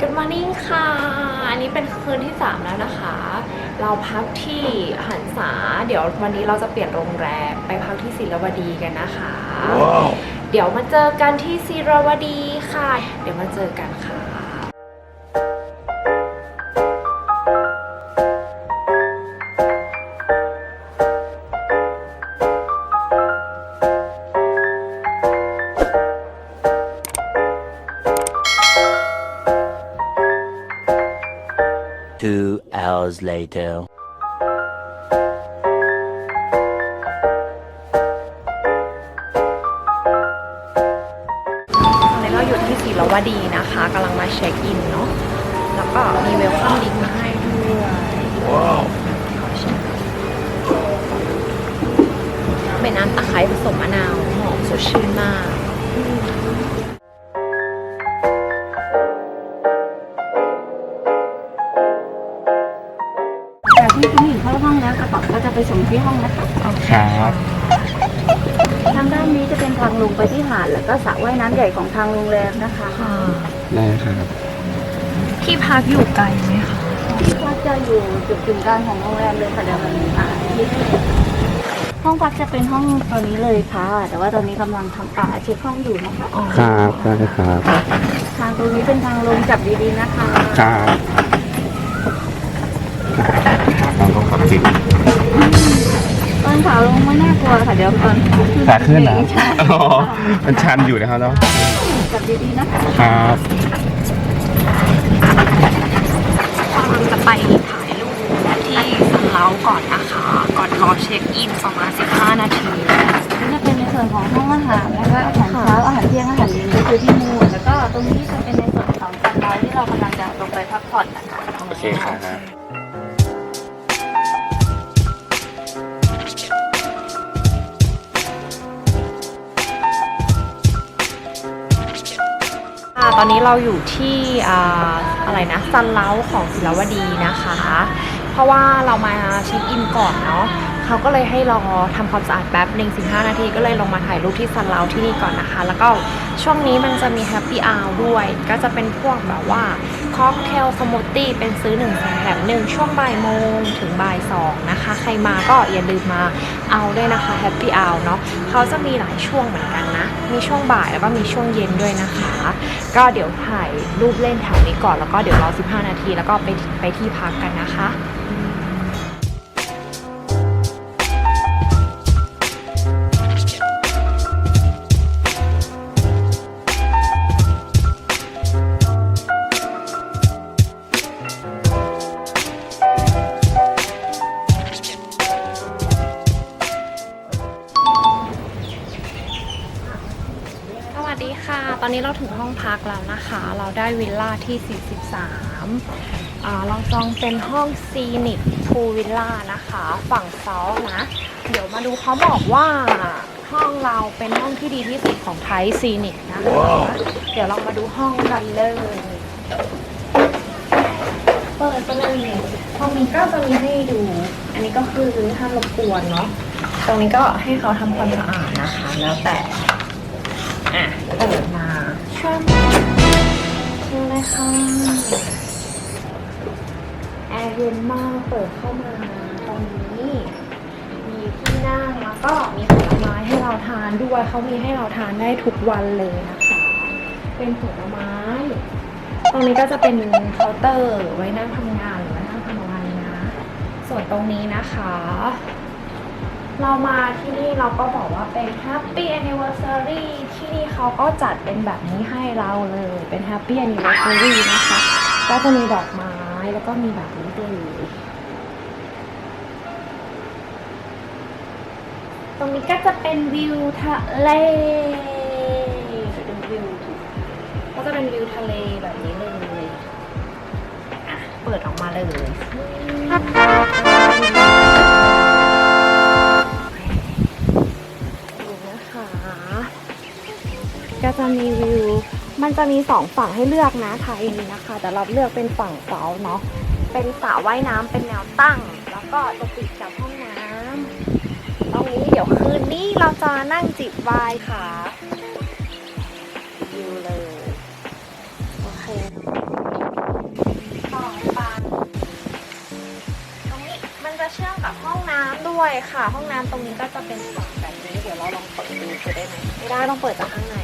Good morning ค่ะ อันนี้เป็นคืนที่ 3 แล้วนะคะ เราพักที่หันษา เดี๋ยววันนี้เราจะเปลี่ยนโรงแรมไปพักที่ศิลวดีกันนะคะ เดี๋ยวมาเจอกันที่ศิลวดีค่ะ เดี๋ยวมาเจอกัน hours later. ตอนนี้เราอยู่ที่ศิลวดีนะคะกำลังมาเช็คอินเนาะแล้วก็มีเวลคัมดิงมาให้ด้วยขอชิมเป็นน้ำตะไคร้ผสมมะนาวหอมสดชื่นมาก ไปส่งที่ห้องนะคะครับทางด้านนี้จะเป็นทางลงไปที่หาดแล้วก็สระว่ายน้ำใหญ่ของทางโรงแรมนะคะได้ครับที่พักอยู่ไกลไหมคะที่พักจะอยู่จุดกึ่งกลางของโรงแรมเลยค่ะเดี๋ยวมันอ่าที่ห้องพักจะเป็นห้องตัวนี้เลยค่ะ แต่ว่าตอนนี้กำลังทำอ่าเช็คห้องอยู่นะคะครับได้ครับทางตรงนี้เป็นทางลงจับดีๆนะคะครับ ลองต้องขับจิตตอนขาลงไม่น่ากลัวค่ะเดี๋ยวตอนขาขึ้นนะใช่อ๋อมันชันอยู่นะครับเนาะจับดีๆนะคะครับเราจะไปถ่ายรูปที่สันเล้าก่อนนะคะ ก่อนรอเช็คอินประมาณ 15 นาทีนี่จะเป็นในส่วนของห้องอาหารนะคะอาหารเช้าอาหารเที่ยงอาหารเย็นก็คือที่นู่นแล้วก็ตรงนี้จะเป็นในส่วนของจันเราที่เรากำลังจะลงไปพักผ่อนนะคะโอเคครั ค่ะ ตอนนี้เราอยู่ที่อะไรนะซันเล้าของศิลวดีนะคะ เพราะว่าเรามาเช็คอินก่อนเนาะเขาก็เลยให้รอทำความสะอาดแป๊บหนึ่ง15นาทีก็เลยลงมาถ่ายรูปที่ซันเล้าที่นี่ก่อนนะคะ แล้วก็ช่วงนี้มันจะมีแฮปปี้อ r ด้วย ก็จะเป็นพวกแบบว่าค็อกเทลสมูทตี้เป็นซื้อ1นึ่งแถมหนึ่งช่วงบ่ายโมงถึงบ่ายสองนะคะ ใครมาก็อย่าลืมมาเอาด้วยนะคะแฮปปี้อ r เนาะเขาจะมีหลายช่วงเหมือนกันนะ มีช่วงบ่ายแล้วก็มีช่วงเย็นด้วยนะคะ ก็เดี๋ยวถ่ายรูปเล่นแถวนี้ก่อนแล้วก็เดี๋ยวรอ 15 นาที แล้วก็ไปไปที่พักกันนะคะ นนี้เราถึงห้องพักแล้วนะคะ เราได้วิลล่าที่ 43อ่าเราจองเป็นห้องซีนิกพูวิลล่านะคะ ฝั่งเซาท์นะ เดี๋ยวมาดูเขาบอกว่าห้องเราเป็นห้องที่ดีที่สุดของไทยซีนิกนะคะเดี๋ยวเรามาดูห้องกันเลย เปิดไปเลยห้องนี้ก็จะมีให้ดู อันนี้ก็คือห้ามรบกวนเนาะ ตรงนี้ก็ให้เขาทำความสะอาดนะคะ แล้วแต่ ค่ะแอร์เย็นมากเปิดเข้ามาตรงนี้ มีที่นั่งแล้วก็มีผลไม้ให้เราทานด้วยเขามีให้เราทานได้ทุกวันเลยนะคะ เป็นผลไม้ ตรงนี้ก็จะเป็นเคาน์เตอร์ไว้นั่งทำงานหรือว่านั่งทำอะไรนะ ส่วนตรงนี้นะคะเรามาที่นี่เราก็บอกว่าเป็น Happy Anniversary ที่นี่เขาก็จัดเป็นแบบนี้ให้เราเลย เป็น Happy Anniversary นะคะ ก็จะมีดอกไม้แล้วก็มีแบบนี้เลยตรงนี้ก็จะเป็นวิวทะเลเป็นวิวก็จะเป็นวิวทะเลแบบนี้เลยอะเปิดออกมาเลย รีวิว มันจะมีสองฝั่งให้เลือกนะค่ะเองนะคะ แต่เราเลือกเป็นฝั่งเสาเนาะ เป็นสระว่ายน้ำเป็นแนวตั้ง แล้วก็จะติดกับห้องน้ำ ตรงนี้เดี๋ยวคืนนี้เราจะนั่งจิบวายค่ะวิวเลย โอเคต่ตรงนี้มันจะเชื่อมกับห้องน้ำด้วยค่ะ ห้องน้ำตรงนี้ก็จะเป็นฝั่งแบบนี้ เดี๋ยวเราลองเปิดดูจะได้ไหมไม่ได้ต้องเปิดจากข้างใน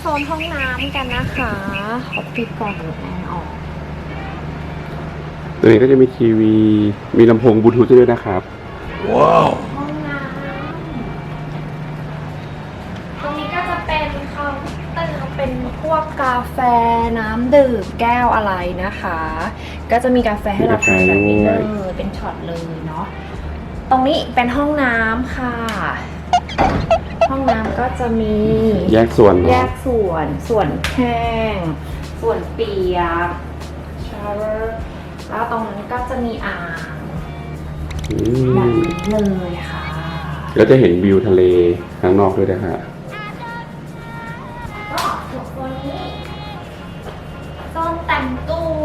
โซนห้องน้ำกันนะคะขอปิดก่อนหรือแอร์ออก ตัวนี้ก็จะมีทีวี มีลำโพงบลูทูธด้วยนะครับห้องน้ำตรงนี้ก็จะเป็นเคาน์เตอร์เป็นพวกกาแฟน้ำดื่มแก้วอะไรนะคะ ก็จะมีกาแฟให้เราทานแบบนี้เลยเป็นช็อตเลยเนาะ ตรงนี้เป็นห้องน้ำค่ะ ห้องน้ำก็จะมีแยกส่วนแยเนาะกส่วน ส่วนแห้ง ส่วนเปียกชาวเวอร์แล้วตรงนั้นก็จะมีอ่างอืแบบมนี้เลยค่ะ แล้วจะเห็นวิวทะเลข้างนอกด้วยนะฮะก็ส่วนตัวนี้โซนแต่งตัว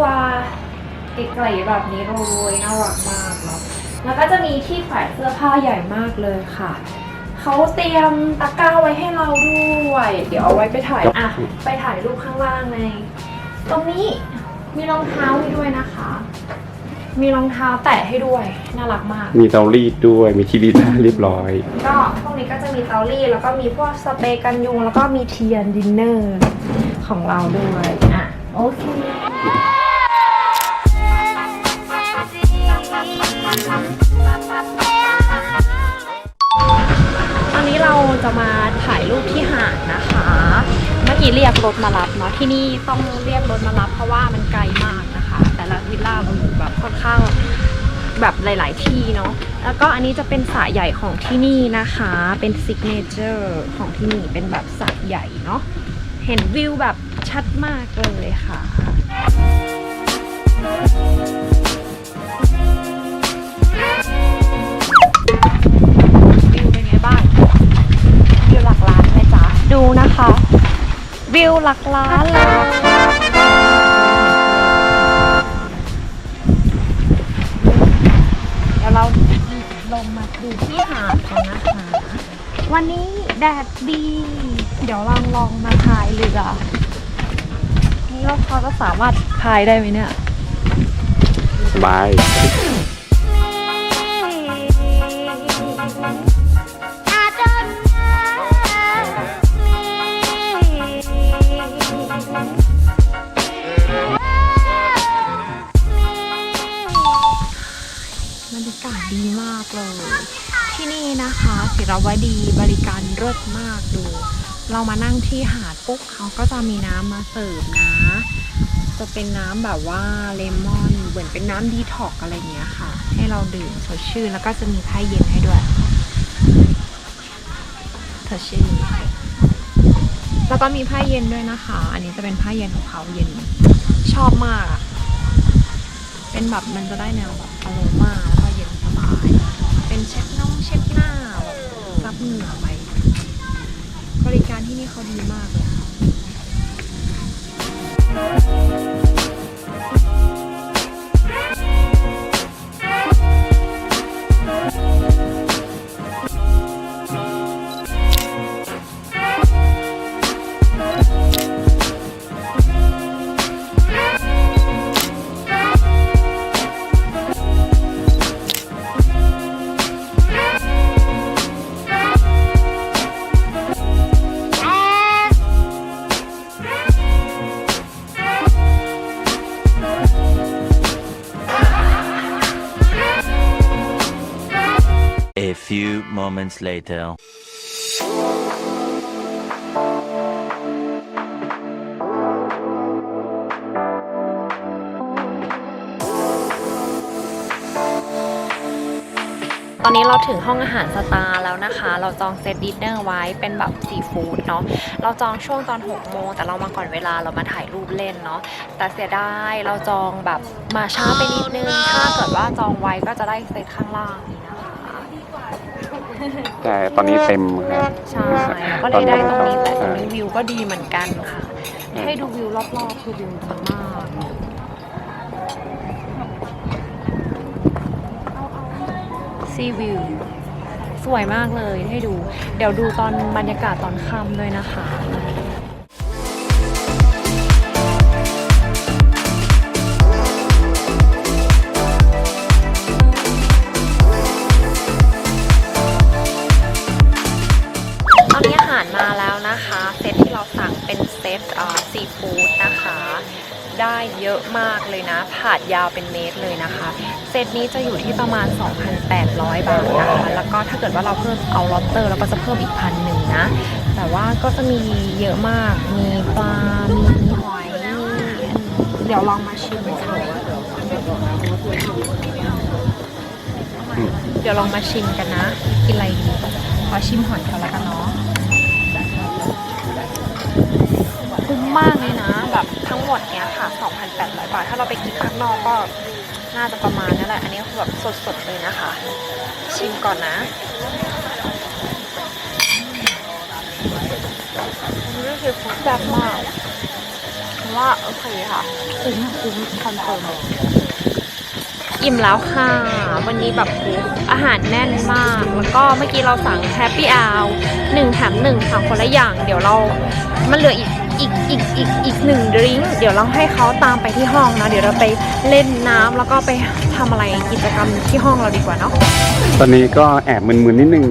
เก๋ๆแบบนี้เลยน่ารักมากเนาะแล้วก็จะมีที่แขวนเสื้อผ้าใหญ่มากเลยค่ะ เขาเตรียมตะกร้าไว้ให้เราด้วย เดี๋ยวเอาไว้ไปถ่ายอะไปถ่ายรูปข้างล่างในตรงนี้มีรองเท้าให้ด้วยนะคะ มีรองเท้าแตะให้ด้วย น่ารักมาก มีเตารีดด้วย มีที่รีดผ้าเรียบร้อย ก็พวกนี้ก็จะมีเตารีดแล้วก็มีพวกสเปรย์กันยุงแล้วก็มีเทียนดินเนอร์ของเราด้วย อะ โอเค จะมาถ่ายรูปที่หาดนะคะ เมื่อกี้เรียกรถมารับเนาะที่นี่ต้องเรียกรถมารับ เพราะว่ามันไกลมากนะคะ แต่ละวิลล่าเราอยู่แบบค่อนข้างแบบหลาย ๆ ที่เนาะแล้วก็อันนี้จะเป็นสระใหญ่ของที่นี่นะคะ เป็นซิกเนเจอร์ของที่นี่เป็นแบบสระใหญ่เนาะเห็นวิวแบบชัดมากเลยค่ะ วิวหลักล้านเลยเดี๋ยวเราลงมาดูที่หาดกันนะคะวันนี้แดดดี เดี๋ยวลองลองมาพายเรือนี่เราพอจะสามารถพายได้ไหมเนี่ย สบายากเลย ที่นี่นะคะศิรวดีบริการเลิศมากดู เรามานั่งที่หาดปุ๊บเขาก็จะมีน้ำมาเสิร์ฟนะ จะเป็นน้ำแบบว่าเลมอนเหมือนเป็นน้ำดีท็อกอะไรเงี้ยค่ะ ให้เราดื่มสดชื่นแล้วก็จะมีไพ่เย็นให้ด้วยสดชื่นแล้วก็มีไพ่เย็นด้วยนะคะ อันนี้จะเป็นไพ่เย็นของเขาเย็น ชอบมาก เป็นแบบมันจะได้แนวแบบอโรมาแล้วก็เย็นสบาย เช็ดน้องเช็ดหน้าแบบซับเหงื่อไป บริการที่นี่เขาดีมากเลยค่ะ moments later. ตอนนี้เราถึงห้องอาหารสตาร์แล้วนะคะ เราจองเซตดินเนอร์ไว้เป็นแบบซีฟู้ดเนาะ เราจองช่วงตอน 6 โมง แต่เรามาก่อนเวลาเรามาถ่ายรูปเล่นเนาะ แต่เสียดายเราจองแบบมาช้าไปนิดนึง ถ้าเกิดว่าจองไว้ก็จะได้เซตข้างล่าง แต่ตอนนี้เต็มครับใช่ก็เลยได้ตรงนี้แต่ตรงนี้วิวก็ดีเหมือนกันค่ะ ให้ดูวิวรอบๆคือวิวดีมากซีวิวสวยมากเลยให้ดู เดี๋ยวดูตอนบรรยากาศตอนค่ำด้วยนะคะนะคะ ได้เยอะมากเลยนะผาดยาวเป็นเมตรเลยนะคะ เซตนี้จะอยู่ที่ประมาณ 2,800 บาทนะคะ แล้วก็ถ้าเกิดว่าเราเพิ่มเอาล็อบสเตอร์เราก็จะเพิ่มอีกพันหนึ่งนะ แต่ว่าก็จะมีเยอะมาก มีปลา มีหอย เดี๋ยวลองมาชิมค่ะเดี๋ยวลองมาชิมกันนะ กินอะไรดี ขอชิมหอยก่อนแล้วกันเนาะ มมากเลยนะ แบบทั้งหมดเนี้ยค่ะ 2,800 บาท ถ้าเราไปกินข้างนอกก็น่าจะประมาณนั่นแหละ อันนี้คือแบบสดๆเลยนะคะ ชิมก่อนนะนี่คือฟู้ดแบบมากว่าโอเคค่ะคุ้มคุ้มคอนเฟิร์มอิ่มแล้วค่ะ วันนี้แบบอาหารแน่นมาก แล้วก็เมื่อกี้เราสั่งแฮปปี้อาวหนึ่งแถมหนึ่งค่ะคนละอย่าง เดี๋ยวเรา มันเหลืออีก อีกอีกอีกอีกหนึ่งดริงก์เดี๋ยวเราให้เขาตามไปที่ห้องเนาะเดี๋ยวเราไปเล่นน้ำแล้วก็ไปทำอะไรกิจกรรมที่ห้องเราดีกว่าเนาะตอนนี้ก็แอบมึนๆนิดนึง